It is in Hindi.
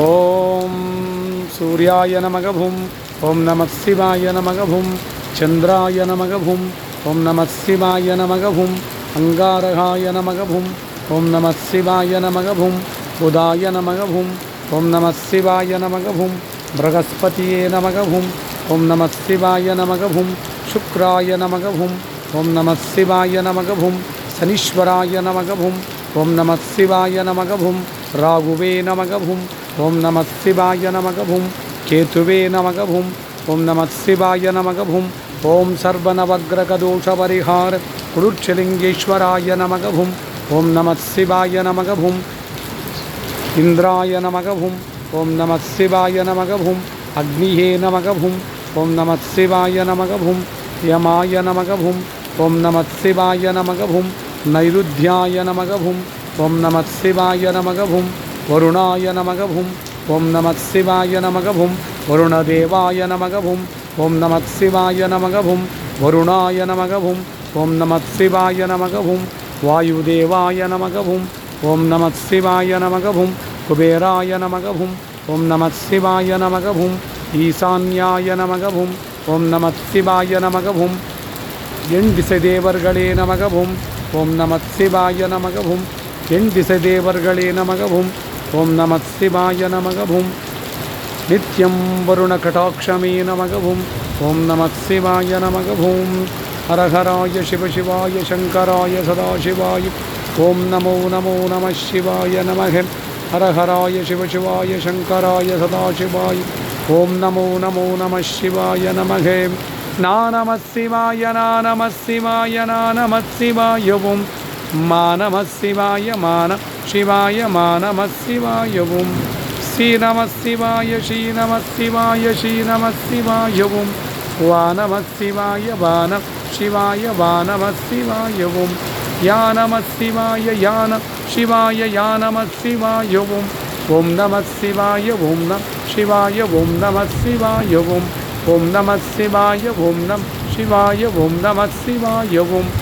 ॐ सूर्याय नमगभुं ॐ नमः शिवाय नमगभुं चन्द्राय नमगभुं ॐ नमः शिवाय नमगभुं अङ्गारहाय नमगभुं ॐ नमः शिवाय नमगभुं बुधाय नमगभुं ॐ नमः शिवाय नमगभुं बृहस्पतये नमगभुं ॐ नमः शिवाय नमगभुं शुक्राय नमगभुं ॐ नमः शिवाय नमगभुं शनीश्वराय नमगभुं ॐ नमः शिवाय नमगभुं राघुवे नमगभुम ओं नम शिवाय नमगभुम केतुवे नमगभुम ओं नमः शिवाय ओं ओम सर्वनवग्रकदोषपरिहार कुरुक्षलिङ्गेश्वराय नमगभुम ओम नम शिवाय नमगभुम इंद्राय नमगभुम ओम नम शिवाय नमगभुम अग्निहे नमगभुम ओं नम शिवाय नमगभुम यमाय नमगभुम ओम नम शिवाय नमगभुम नैरुध्याय नमगभुम ஓம் நமத் சிவாய நமகவும் வருணாய நமகவும் ஓம் நமத் சிவாய நமகவும் வருணதேவாய நமகவும் ஓம் நமத் சிவாய நமகவும் வருணாய நமகவும் ஓம் நமத் சிவாய நமகவும் வாயுதேவாய நமகவும் ஓம் நமத் சிவாய நமகவும் குபேராய நமகவும் ஓம் நமத் சிவாய நமகவும் ஈசான்யாய நமகவும் ஓம் நமத் சிவாய நமகவும் எண் திசை தேவர்களே நமகவும் ஓம் நமத் சிவாய நமகவும் என் திசை தேவர்களே நமகவும் ஓம் நம சிவாய நமகவும். நித்யம் வருண கடாட்சமே நமகவும் ஓம் நம சிவாய நமகவும். ஹரஹராய சிவசிவாய சங்கராய சதாசிவாய ஓம் நமோ நமோ நம சிவாய நமக. ஹரஹராய சிவசிவாய சங்கராய சதாசிவாய ஓம் நமோ நமோ நம சிவாய நமகே. நானமசிவாய நானமசிவாய நானமசிவாயவும் मानम शिवाय मान, शिवाय मानम शिवाय ओं श्री नम शिवाय श्री नम शिवाय श्री नम शिवाय ओं वा। शिवाय वान, शिवाय वानम शिवाय ओं या नमः शिवाय यान, शिवाय या नमः शिवाय ओं ॐ नमः, शिवाय ॐ नम शिवाय ॐ नम शिवाय ॐ ॐ नम, शिवाय ॐ नम शिवाय ॐ नम शिवाय ॐ